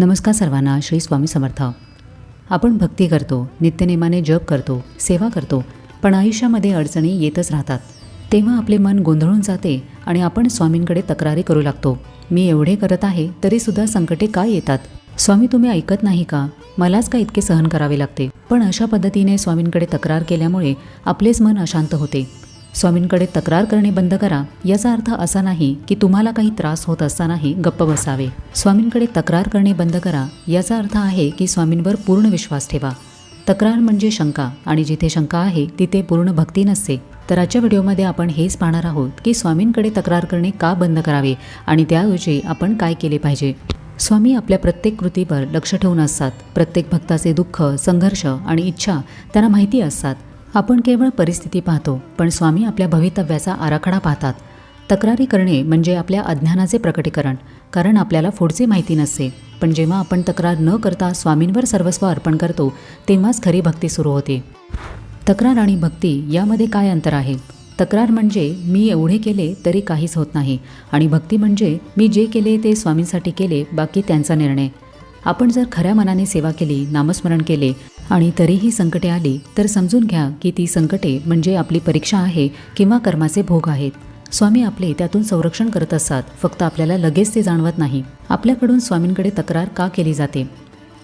नमस्कार सर्वांना श्री स्वामी समर्थ. आपण भक्ती करतो नित्यनेमाने जप करतो सेवा करतो पण आयुष्यामध्ये अडचणी येतच राहतात. तेव्हा आपले मन गोंधळून जाते आणि आपण स्वामींकडे तक्रारी करू लागतो. मी एवढे करत आहे तरीसुद्धा संकटे का येतात? स्वामी तुम्ही ऐकत नाही का? मलाच का इतके सहन करावे लागते? पण अशा पद्धतीने स्वामींकडे तक्रार केल्यामुळे आपलेच मन अशांत होते. स्वामींकडे तक्रार करणे बंद करा. याचा अर्थ असा नाही की तुम्हाला काही त्रास होत असतानाही गप्प बसावे. स्वामींकडे तक्रार करणे बंद करा. याचा अर्थ आहे की स्वामींवर पूर्ण विश्वास ठेवा. तक्रार म्हणजे शंका आणि जिथे शंका आहे तिथे पूर्ण भक्ती नसते. तर आजच्या व्हिडिओमध्ये आपण हेच पाहणार आहोत की स्वामींकडे तक्रार करणे का बंद करावे आणि त्याऐवजी आपण काय केले पाहिजे. स्वामी आपल्या प्रत्येक कृतीवर लक्ष ठेवून असतात. प्रत्येक भक्ताचे दुःख संघर्ष आणि इच्छा त्यांना माहिती असतात. आपण केवळ परिस्थिती पाहतो पण स्वामी आपल्या भवितव्याचा आराखडा पाहतात. तक्रारी करणे म्हणजे आपल्या अज्ञानाचे प्रकटीकरण कारण आपल्याला पुढचे माहिती नसते. पण जेव्हा आपण तक्रार न करता स्वामींवर सर्वस्व अर्पण करतो तेव्हाच खरी भक्ती सुरू होते. तक्रार आणि भक्ती यामध्ये काय अंतर आहे? तक्रार म्हणजे मी एवढे केले तरी काहीच होत नाही आणि भक्ती म्हणजे मी जे केले ते स्वामींसाठी केले बाकी त्यांचा निर्णय. आपण जर खऱ्या मनाने सेवा केली नामस्मरण केले आणि तरीही संकटे आली तर समजून घ्या की ती संकटे म्हणजे आपली परीक्षा आहे किंवा कर्माचे भोग आहेत. स्वामी आपले त्यातून संरक्षण करत असतात फक्त आपल्याला लगेच ते जाणवत नाही. आपल्याकडून स्वामींकडे तक्रार का केली जाते?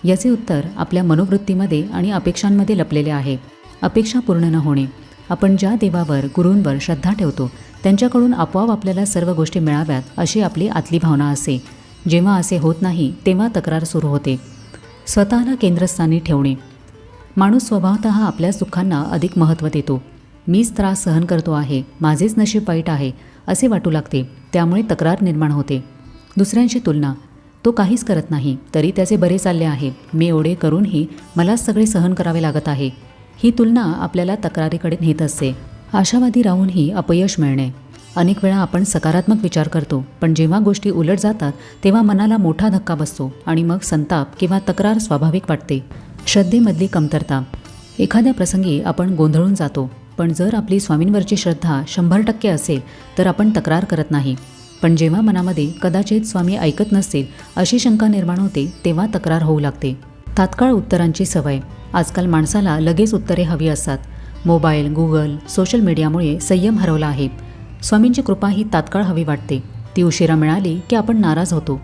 याचे उत्तर आपल्या मनोवृत्तीमध्ये आणि अपेक्षांमध्ये लपलेले आहे. अपेक्षा पूर्ण न होणे. आपण ज्या देवावर गुरूंवर श्रद्धा ठेवतो त्यांच्याकडून आपोआप आपल्याला सर्व गोष्टी मिळाव्यात अशी आपली आतली भावना असे. जेव्हा असे होत नाही तेव्हा तक्रार सुरू होते. स्वतःला केंद्रस्थानी ठेवणे. माणूस स्वभावत आपल्या सुखांना अधिक महत्त्व देतो. मीच त्रास सहन करतो आहे माझेच नशीब वाईट आहे असे वाटू लागते त्यामुळे तक्रार निर्माण होते. दुसऱ्यांशी तुलना तो काहीच करत नाही तरी त्याचे बरे चालले आहे. मी एवढे करूनही मलाच सगळे सहन करावे लागत आहे. ही तुलना आपल्याला तक्रारीकडे नेत असते. आशावादी राहूनही अपयश मिळणे. अनेक वेळा आपण सकारात्मक विचार करतो पण जेव्हा गोष्टी उलट जातात तेव्हा मनाला मोठा धक्का बसतो आणि मग संताप किंवा तक्रार स्वाभाविक वाटते. श्रद्धेमधली कमतरता. एखाद्या प्रसंगी आपण गोंधळून जातो पण जर आपली स्वामींवरची श्रद्धा शंभर टक्के असेल तर आपण तक्रार करत नाही. पण जेव्हा मनामध्ये कदाचित स्वामी ऐकत नसतील अशी शंका निर्माण होते तेव्हा तक्रार होऊ लागते. तात्काळ उत्तरांची सवय. आजकाल माणसाला लगेच उत्तरे हवी असतात. मोबाईल गुगल सोशल मीडियामुळे संयम हरवला आहे. स्वामींची कृपा ही तात्काळ हवी वाटते. ती उशिरा मिळाली की आपण नाराज होतो.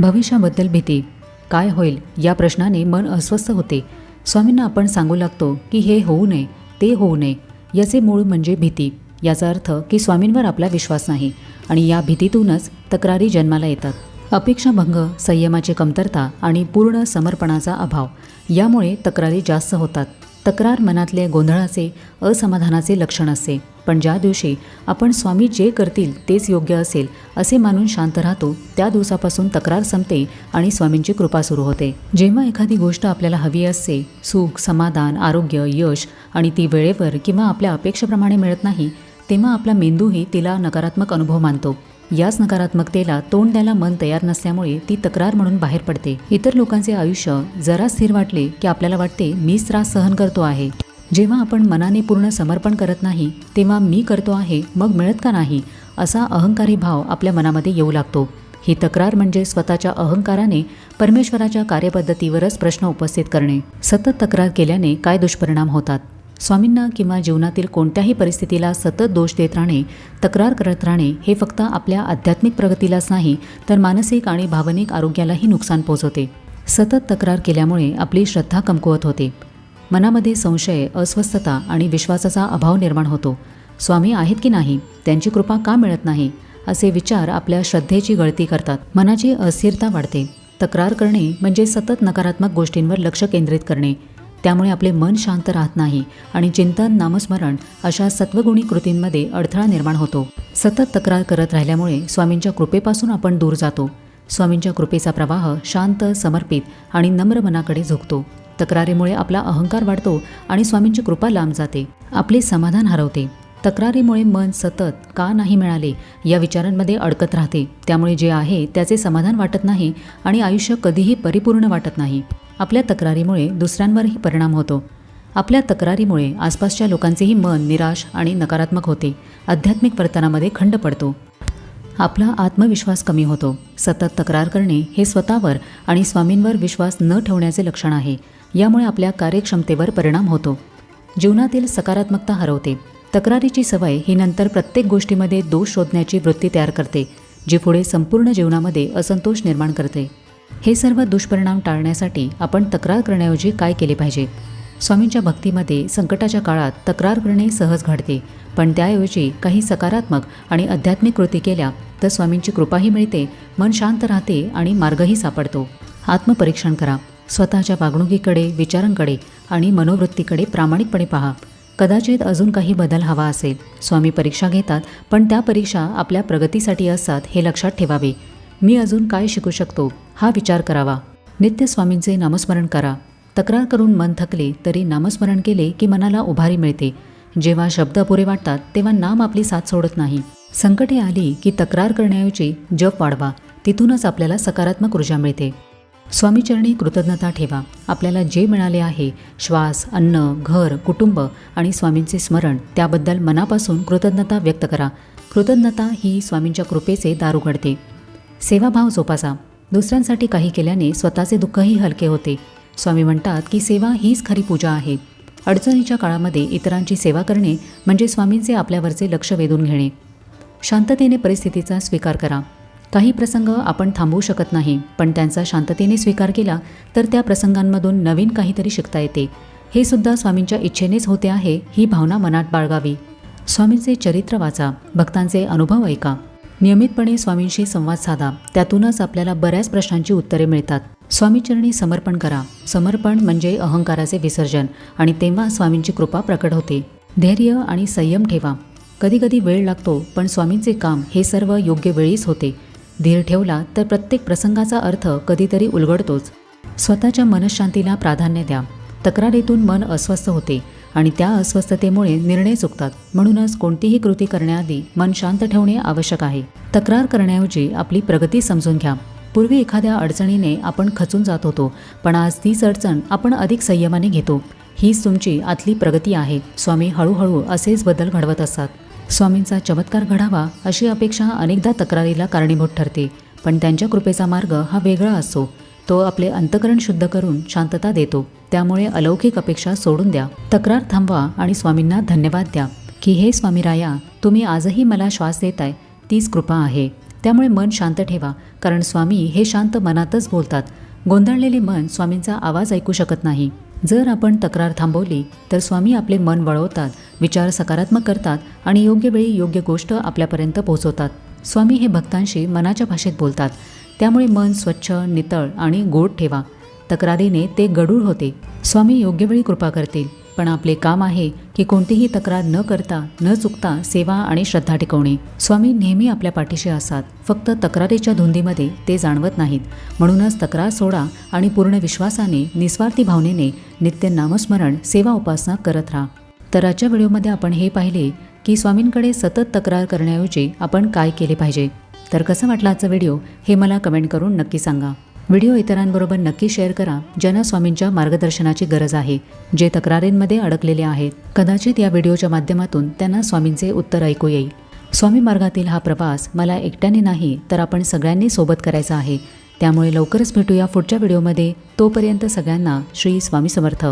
भविष्याबद्दल भीती. काय होईल? या प्रश्नाने मन अस्वस्थ होते. स्वामींना आपण सांगू लागतो की हे होऊ नये ते होऊ नये. याचे मूळ म्हणजे भीती. याचा अर्थ की स्वामींवर आपला विश्वास नाही आणि या भीतीतूनच तक्रारी जन्माला येतात. अपेक्षाभंग संयमाची कमतरता आणि पूर्ण समर्पणाचा अभाव. यामुळे तक्रारी जास्त होतात. तक्रार मनातले गोंधळाचे असमाधानाचे लक्षण असते. पण ज्या दिवशी आपण स्वामी जे करतील तेच योग्य असेल असे मानून शांत राहतो त्या दिवसापासून तक्रार संपते आणि स्वामींची कृपा सुरू होते. जेव्हा एखादी गोष्ट आपल्याला हवी असते सुख समाधान आरोग्य यश आणि ती वेळेवर किंवा आपल्या अपेक्षेप्रमाणे मिळत नाही तेव्हा आपला मेंदूही तिला नकारात्मक अनुभव मानतो. याच नकारात्मकतेला तोंड द्यायला मन तयार नसल्यामुळे ती तक्रार म्हणून बाहेर पडते. इतर लोकांचे आयुष्य जरा स्थिर वाटले की आपल्याला वाटते मीच त्रास सहन करतो आहे. जेव्हा आपण मनाने पूर्ण समर्पण करत नाही तेव्हा मी करतो आहे मग मिळत का नाही असा अहंकारी भाव आपल्या मनामध्ये येऊ लागतो. ही तक्रार म्हणजे स्वतःच्या अहंकाराने परमेश्वराच्या कार्यपद्धतीवरच प्रश्न उपस्थित करणे. सतत तक्रार केल्याने काय दुष्परिणाम होतात? स्वामींना किंवा जीवनातील कोणत्याही परिस्थितीला सतत दोष देत राहणे तक्रार करत राहणे हे फक्त आपल्या आध्यात्मिक प्रगतीलाच नाही तर मानसिक आणि भावनिक आरोग्यालाही नुकसान पोहोचवते. सतत तक्रार केल्यामुळे आपली श्रद्धा कमकुवत होते. मनामध्ये संशय अस्वस्थता आणि विश्वासाचा अभाव निर्माण होतो. स्वामी आहेत की नाही? त्यांची कृपा का मिळत नाही? असे विचार आपल्या श्रद्धेची गळती करतात. मनाची अस्थिरता वाढते. तक्रार करणे म्हणजे सतत नकारात्मक गोष्टींवर लक्ष केंद्रित करणे. त्यामुळे आपले मन शांत राहत नाही आणि चिंतन नामस्मरण अशा सत्वगुणी कृतींमध्ये अडथळा निर्माण होतो. सतत तक्रार करत राहिल्यामुळे स्वामींच्या कृपेपासून आपण दूर जातो. स्वामींच्या कृपेचा प्रवाह शांत समर्पित आणि नम्र मनाकडे झुकतो. तक्रारीमुळे आपला अहंकार वाढतो आणि स्वामींची कृपा लांब जाते. आपले समाधान हरवते. तक्रारीमुळे मन सतत का नाही मिळाले या विचारांमध्ये अडकत राहते. त्यामुळे जे आहे त्याचे समाधान वाटत नाही आणि आयुष्य कधीही परिपूर्ण वाटत नाही. आपल्या तक्रारीमुळे दुसऱ्यांवरही परिणाम होतो. आपल्या तक्रारीमुळे आसपासच्या लोकांचेही मन निराश आणि नकारात्मक होते. आध्यात्मिक वर्तनामध्ये खंड पडतो. आपला आत्मविश्वास कमी होतो. सतत तक्रार करणे हे स्वतःवर आणि स्वामींवर विश्वास न ठेवण्याचे लक्षण आहे. यामुळे आपल्या कार्यक्षमतेवर परिणाम होतो. जीवनातील सकारात्मकता हरवते. तक्रारीची सवय ही नंतर प्रत्येक गोष्टीमध्ये दोष शोधण्याची वृत्ती तयार करते जी पुढे संपूर्ण जीवनामध्ये असंतोष निर्माण करते. हे सर्व दुष्परिणाम टाळण्यासाठी आपण तक्रार करण्याऐवजी काय केले पाहिजे? स्वामींच्या भक्तीमध्ये संकटाच्या काळात तक्रार करणे सहज घडते पण त्याऐवजी काही सकारात्मक आणि आध्यात्मिक कृती केल्या तर स्वामींची कृपाही मिळते मन शांत राहते आणि मार्गही सापडतो. आत्मपरीक्षण करा. स्वतःच्या वागणुकीकडे विचारांकडे आणि मनोवृत्तीकडे प्रामाणिकपणे पहा. कदाचित अजून काही बदल हवा असेल. स्वामी परीक्षा घेतात पण त्या परीक्षा आपल्या प्रगतीसाठी असतात हे लक्षात ठेवावे. मी अजून काय शिकू शकतो? हा विचार करावा. नित्य स्वामींचे नामस्मरण करा. तक्रार करून मन थकले तरी नामस्मरण केले की मनाला उभारी मिळते. जेव्हा शब्द अपुरे वाटतात तेव्हा नाम आपली साथ सोडत नाही. संकटे आली की तक्रार करण्याऐवजी जप वाढवा. तिथूनच आपल्याला सकारात्मक ऊर्जा मिळते. स्वामीचरणी कृतज्ञता ठेवा. आपल्याला जे मिळाले आहे श्वास अन्न घर कुटुंब आणि स्वामींचे स्मरण त्याबद्दल मनापासून कृतज्ञता व्यक्त करा. कृतज्ञता ही स्वामींच्या कृपेचे दार उघडते. सेवाभाव जोपासा. दुसऱ्यांसाठी काही केल्याने स्वतःचे दुःखही हलके होते. स्वामी म्हणतात की सेवा हीच खरी पूजा आहे. अडचणीच्या काळामध्ये इतरांची सेवा करणे म्हणजे स्वामींचे आपल्यावरचे लक्ष वेधून घेणे. शांततेने परिस्थितीचा स्वीकार करा. काही प्रसंग आपण थांबवू शकत नाही पण त्यांचा शांततेने स्वीकार केला तर त्या प्रसंगांमधून नवीन काहीतरी शिकता येते. हे सुद्धा स्वामींच्या इच्छेनेच होते आहे ही भावना मनात बाळगावी. स्वामींचे चरित्र वाचा भक्तांचे अनुभव ऐका. नियमितपणे स्वामींशी संवाद साधा त्यातूनच आपल्याला बऱ्याच प्रश्नांची उत्तरे मिळतात. स्वामीचरणी समर्पण करा. समर्पण म्हणजे अहंकाराचे विसर्जन आणि तेव्हा स्वामींची कृपा प्रकट होते. धैर्य आणि संयम ठेवा. कधीकधी वेळ लागतो पण स्वामींचे काम हे सर्व योग्य वेळीच होते. धीर ठेवला तर प्रत्येक प्रसंगाचा अर्थ कधीतरी उलगडतोच. स्वतःच्या मनशांतीला प्राधान्य द्या. तक्रारीतून मन अस्वस्थ होते आणि त्या अस्वस्थतेमुळे निर्णय चुकतात. म्हणूनच कोणतीही कृती करण्याआधी मन शांत ठेवणे आवश्यक आहे. तक्रार करण्याऐवजी आपली प्रगती समजून घ्या. पूर्वी एखाद्या अडचणीने आपण खचून जात होतो पण आज तीच अडचण आपण अधिक संयमाने घेतो. हीच तुमची आतली प्रगती आहे. स्वामी हळूहळू असेच बदल घडवत असतात. स्वामींचा चमत्कार घडावा अशी अपेक्षा अनेकदा तक्रारीला कारणीभूत ठरते. पण त्यांच्या कृपेचा मार्ग हा वेगळा असतो तो आपले अंतकरण शुद्ध करून शांतता देतो. त्यामुळे अलौकिक अपेक्षा सोडून द्या. तक्रार थांबवा आणि स्वामींना धन्यवाद द्या. की हे स्वामी राया तुम्ही आजही मला श्वास देताय तीच कृपा आहे. त्यामुळे मन शांत ठेवा कारण स्वामी हे शांत मनातच बोलतात. गोंधळलेले मन स्वामींचा आवाज ऐकू शकत नाही. जर आपण तक्रार थांबवली तर स्वामी आपले मन वळवतात विचार सकारात्मक करतात आणि योग्य वेळी योग्य गोष्ट आपल्यापर्यंत पोहोचवतात. स्वामी हे भक्तांशी मनाच्या भाषेत बोलतात. त्यामुळे मन स्वच्छ नितळ आणि गोड ठेवा. तक्रारीने ते गडूळ होते. स्वामी योग्य वेळी कृपा करतील. पण आपले काम आहे की कोणतीही तक्रार न करता न चुकता सेवा आणि श्रद्धा टिकवणे. स्वामी नेहमी आपल्या पाठीशी असतात. फक्त तक्रारीच्या धुंदीमध्ये ते जाणवत नाहीत. म्हणूनच तक्रार सोडा आणि पूर्ण विश्वासाने निस्वार्थी भावनेने नित्य नामस्मरण सेवा उपासना करत राहा. तर आजच्या व्हिडिओमध्ये आपण हे पाहिले की स्वामींकडे सतत तक्रार करण्याऐवजी आपण काय केले पाहिजे. तर कसं वाटलं आजचा व्हिडिओ हे मला कमेंट करून नक्की सांगा. व्हिडिओ इतरांबरोबर नक्की शेअर करा. ज्यांना स्वामींच्या मार्गदर्शनाची गरज आहे. जे तक्रारींमध्ये अडकलेले आहेत कदाचित या व्हिडिओच्या माध्यमातून त्यांना स्वामींचे उत्तर ऐकू येईल. स्वामी मार्गातील हा प्रवास मला एकट्याने नाही तर आपण सगळ्यांनी सोबत करायचा आहे. त्यामुळे लवकरच भेटूया पुढच्या व्हिडिओमध्ये. तोपर्यंत सगळ्यांना श्री स्वामी समर्थ.